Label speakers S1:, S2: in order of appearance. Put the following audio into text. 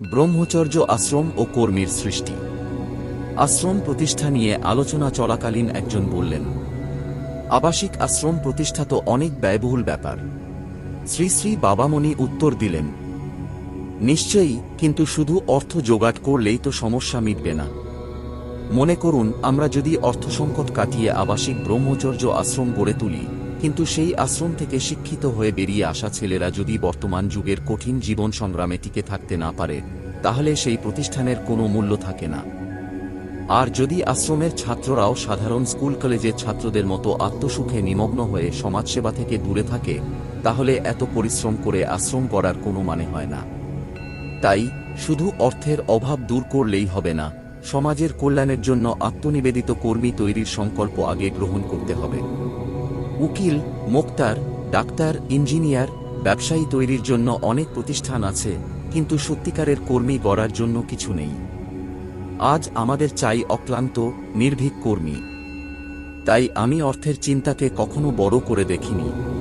S1: ব্রহ্মচর্য আশ্রম ও কর্মীর সৃষ্টি। আশ্রম প্রতিষ্ঠা নিয়ে আলোচনা চলাকালীন একজন বললেন, আবাসিক আশ্রম প্রতিষ্ঠা তো অনেক ব্যয়বহুল ব্যাপার। শ্রী শ্রী বাবামণি উত্তর দিলেন, নিশ্চয়ই, কিন্তু শুধু অর্থ জোগাড় করলেই তো সমস্যা মিটবে না। মনে করুন, আমরা যদি অর্থসংকট কাটিয়ে আবাসিক ব্রহ্মচর্য আশ্রম গড়ে তুলি কিন্তু সেই আশ্রম থেকে শিক্ষিত হয়ে বেরিয়ে আসা ছেলেরা যদি বর্তমান যুগের কঠিন জীবন সংগ্রামে টিকে থাকতে না পারে, তাহলে সেই প্রতিষ্ঠানের কোনো মূল্য থাকে না। আর যদি আশ্রমের ছাত্ররাও সাধারণ স্কুল কলেজের ছাত্রদের মতো আত্মসুখে নিমগ্ন হয়ে সমাজসেবা থেকে দূরে থাকে, তাহলে এত পরিশ্রম করে আশ্রম করার কোনো মানে হয় না। তাই শুধু অর্থের অভাব দূর করলেই হবে না, সমাজের কল্যাণের জন্য আত্মনিবেদিত কর্মী তৈরির সংকল্প আগে গ্রহণ করতে হবে। উকিল, মোক্তার, ডাক্তার, ইঞ্জিনিয়ার, ব্যবসায়ী তৈরির জন্য অনেক প্রতিষ্ঠান আছে, কিন্তু সত্যিকারের কর্মী গড়ার জন্য কিছু নেই। আজ আমাদের চাই অক্লান্ত, নির্ভীক কর্মী। তাই আমি অর্থের চিন্তাকে কখনো বড় করে দেখিনি।